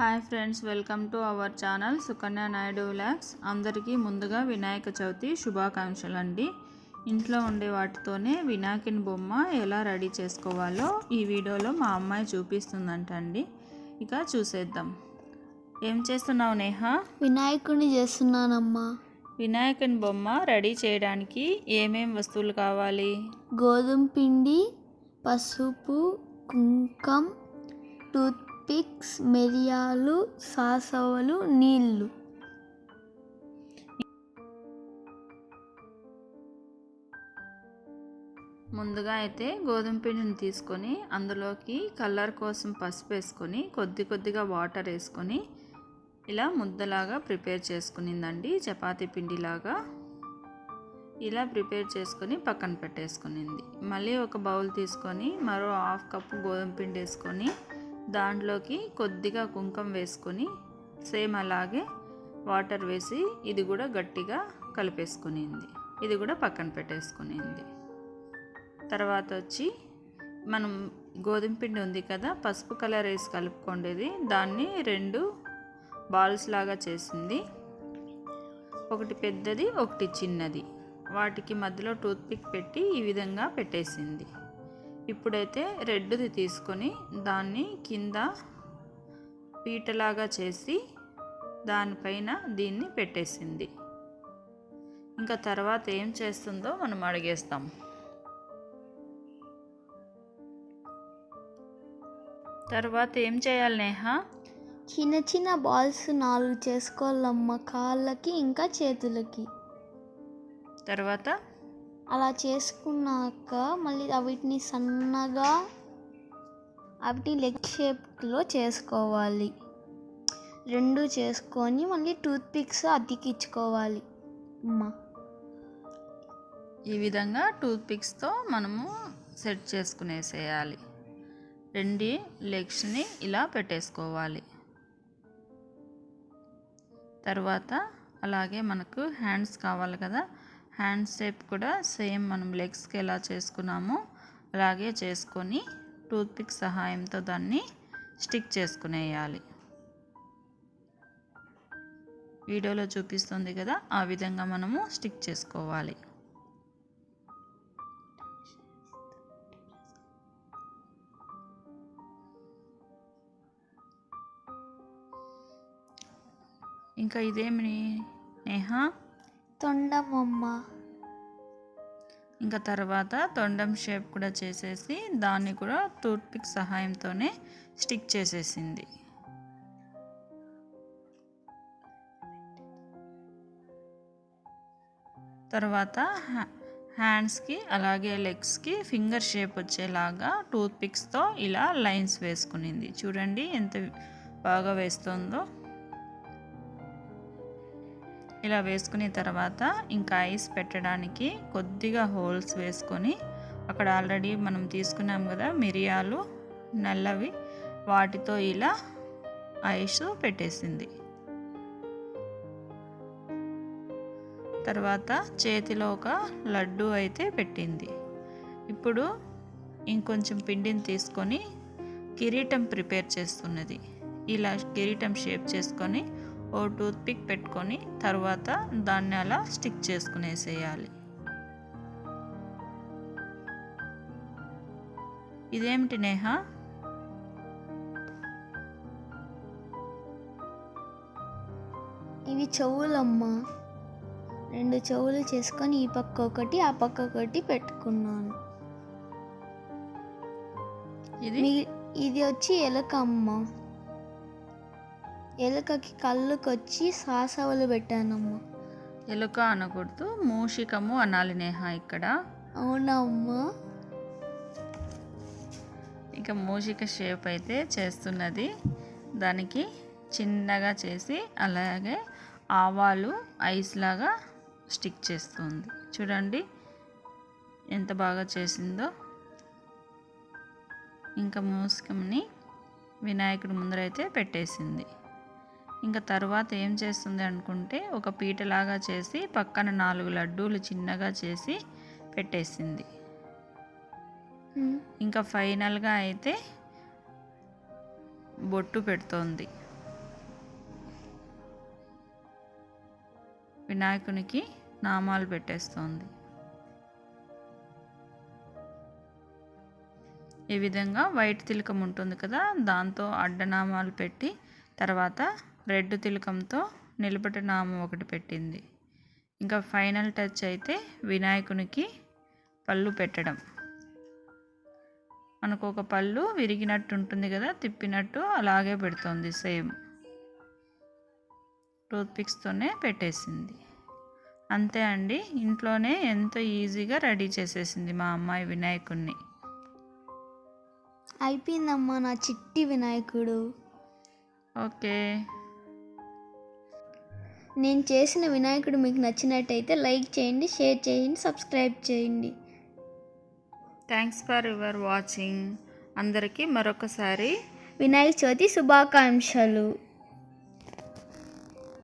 Hi friends welcome to our channel Sukanya Naidu vlogs. అందరికీ ముందుగా వినాయక చవితి శుభాకాంక్షలు అండి ఇంట్లో ఉండే వాటితోనే వినాయకుని బొమ్మ ఎలా రెడీ చేసుకోవాలో ఈ వీడియోలో మా అమ్మాయి చూపిస్తుందంటండి. ఇక చూసేద్దాం. ఏం చేస్తున్నావు నేహ? వినాయకుడిని చేస్తున్నానమ్మా. వినాయకుని బొమ్మ రెడీ చేయడానికి ఏమేం వస్తువులు కావాలి? గోధుమ పిండి పసుపు కుంకం పిక్స్ మిరియాలు సాసవలు నీళ్ళు ముందుగా అయితే గోధుమ పిండిని తీసుకొని అందులోకి కలర్ కోసం పసుపు వేసుకొని కొద్ది కొద్దిగా వాటర్ వేసుకొని ఇలా ముద్దలాగా ప్రిపేర్ చేసుకునిందండి చపాతీ పిండిలాగా. ఇలా ప్రిపేర్ చేసుకొని పక్కన పెట్టేసుకునింది. మళ్ళీ ఒక బౌల్ తీసుకొని మరో హాఫ్ కప్ గోధుమ పిండి వేసుకొని దాంట్లోకి కొద్దిగా కుంకం వేసుకొని సేమ్ అలాగే వాటర్ వేసి ఇది కూడా గట్టిగా కలిపేసుకునింది. ఇది కూడా పక్కన పెట్టేసుకునింది. తర్వాత వచ్చి మనం గోధుమ పిండి ఉంది కదా పసుపు కలర్ వేసి కలుపుకోండేది దాన్ని రెండు బాల్స్ లాగా చేసింది. ఒకటి పెద్దది ఒకటి చిన్నది. వాటికి మధ్యలో టూత్పిక్ పెట్టి ఈ విధంగా పెట్టేసింది. ఇప్పుడైతే రెడ్ది తీసుకొని దాన్ని కింద పీటలాగా చేసి దానిపైన దీన్ని పెట్టేసింది. ఇంకా తర్వాత ఏం చేస్తుందో మనం అడిగేస్తాం. తర్వాత ఏం చేయాలి నేహ? చిన్న చిన్న బాల్స్ నాలుగు చేసుకోవాలమ్మా కాళ్ళకి ఇంకా చేతులకి. తర్వాత అలా చేసుకున్నాక మళ్ళీ వీటిని సన్నగా వాటిని లెగ్ షేప్లో చేసుకోవాలి. రెండు చేసుకొని మళ్ళీ టూత్పిక్స్ అతికించుకోవాలి. అమ్మా. ఈ విధంగా టూత్ పిక్స్తో మనము సెట్ చేసుకునేసేయాలి. రెండు లెగ్స్ని ఇలా పెట్టేసుకోవాలి. తర్వాత అలాగే మనకు హ్యాండ్స్ కావాలి కదా హ్యాండ్ షేప్ కూడా సేమ్ మనం లెగ్స్కి ఎలా చేసుకున్నామో అలాగే చేసుకొని టూత్పిక్ సహాయంతో దాన్ని స్టిక్ చేసుకునేయాలి. వీడియోలో చూపిస్తుంది కదా ఆ విధంగా మనము స్టిక్ చేసుకోవాలి. ఇంకా ఇదేమి నేహా? తొండమమ్మ. ఇంకా తర్వాత తొండం షేప్ కూడా చేసేసి దాన్ని కూడా టూత్పిక్ సహాయంతోనే స్టిక్ చేసేసింది. తర్వాత హ్యా- హ్యాండ్స్కి అలాగే లెగ్స్కి ఫింగర్ షేప్ వచ్చేలాగా టూత్ పిక్స్తో ఇలా లైన్స్ వేసుకునింది. చూడండి ఎంత బాగా వేస్తుందో. ఇలా వేసుకున్న తర్వాత ఇంకా ఐస్ పెట్టడానికి కొద్దిగా హోల్స్ వేసుకొని అక్కడ ఆల్రెడీ మనం తీసుకున్నాం కదా మిరియాలు నల్లవి వాటితో ఇలా ఐస్ పెట్టేసింది. తర్వాత చేతిలో ఒక లడ్డు అయితే పెట్టింది. ఇప్పుడు ఇంకొంచెం పిండిని తీసుకొని కిరీటం ప్రిపేర్ చేస్తున్నది. ఇలా కిరీటం షేప్ చేసుకొని ఓ టూత్ పిక్ పెట్టుకొని తర్వాత దాన్ని అలా స్టిక్ చేసుకునేసేయాలి. ఇదేమిటి నేహ? ఇవి చెవులమ్మ. రెండు చెవులు చేసుకొని ఈ పక్క ఒకటి ఆ పక్క ఒకటి పెట్టుకున్నాను. ఇది? ఇది వచ్చి ఎలుక అమ్మ ఎలుకకి కళ్ళుకి వచ్చి సాసవలు పెట్టానమ్మ. ఎలుక అనకూడదు మూషికము అనాలి నేహ ఇక్కడ. అవునమ్మా. ఇక మూషిక షేప్ అయితే చేస్తున్నది. దానికి చిన్నగా చేసి అలాగే ఆవాలు ఐస్ లాగా స్టిక్ చేస్తుంది. చూడండి ఎంత బాగా చేసిందో. ఇంకా మూసికంని వినాయకుడి ముందరైతే పెట్టేసింది. ఇంకా తర్వాత ఏం చేస్తుంది అనుకుంటే ఒక పీటలాగా చేసి పక్కన నాలుగు లడ్డూలు చిన్నగా చేసి పెట్టేసింది. ఇంకా ఫైనల్గా అయితే బొట్టు పెడుతోంది. వినాయకునికి నామాలు పెట్టేస్తోంది. ఈ విధంగా వైట్ తిలకం ఉంటుంది కదా దాంతో అడ్డనామాలు పెట్టి తర్వాత రెడ్ తిలకంతో నిలబడి నామం ఒకటి పెట్టింది. ఇంకా ఫైనల్ టచ్ అయితే వినాయకునికి పళ్ళు పెట్టడం. మనకు ఒక పళ్ళు విరిగినట్టు ఉంటుంది కదా తిప్పినట్టు అలాగే పెడుతుంది సేమ్. టూత్పిక్స్తోనే పెట్టేసింది. అంతే అండి ఇంట్లోనే ఎంతో ఈజీగా రెడీ చేసేసింది మా అమ్మాయి వినాయకుడిని అయిపోయిందమ్మా నా చిట్టి వినాయకుడు. ఓకే. నేను చేసిన వినాయకుడు మీకు నచ్చినట్టయితే లైక్ చేయండి షేర్ చేయండి సబ్స్క్రైబ్ చేయండి. థ్యాంక్స్ ఫర్ యువర్ వాచింగ్ అందరికీ మరొకసారి వినాయక చవితి శుభాకాంక్షలు.